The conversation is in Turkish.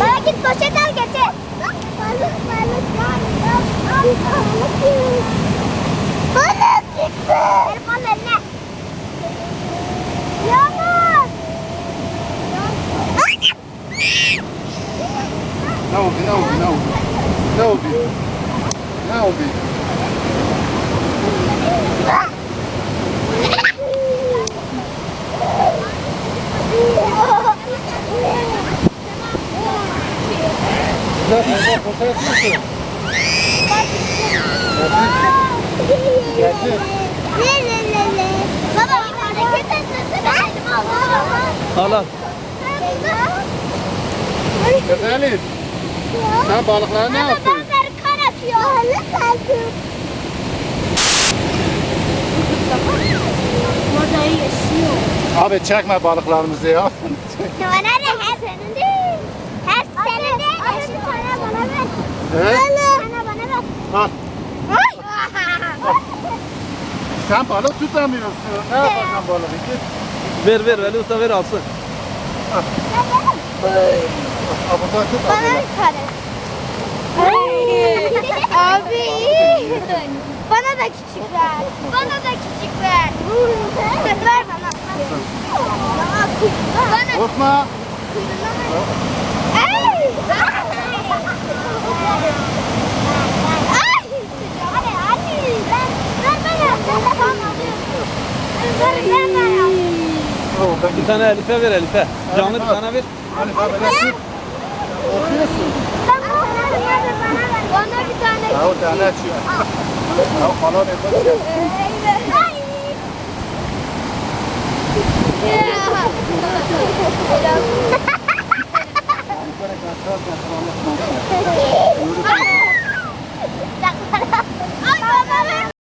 Bana git poşet al getir. Balık balık balık balık balık balık. Balık gitti. Telefon eline. Yağmur. Ne oldu ne oldu ne oldu? Ne oldu? Ne oldu? Ne yapıyorsun? Fotoğraf mısın? Getir. Le le le le. Baba hareket etsene ben elimi alırım. Al al. Kız Elif. Sen balıkları ne Ama yaptın? ben kan atıyor. Balık aldım. Abi çekme balıklarımızı ya. Bana ne her senin de. Her senin de. Eşit bana bana Evet. Bana bana ver. Al. Ay. Sen balık tutamıyorsun. Ne yapacaksın balığı? Git. Ver ver Ali Usta ver alsın. Ha, buradan tut. al Bana bir tane. Abi. Bana da küçük ver. Bana da küçük ver. ver bana. Bana. Korkma. Ay. Ay. Hadi hadi. Ver, ver bana. Tamam alıyorum. Ver, ver bana. Ben Bir tane Elif'e ver Elif'e. Canlı bir tane ver. Hani abi ver bana ver. Bana bir tane Ha o tane açıyor. Ne bakıyor? Ee,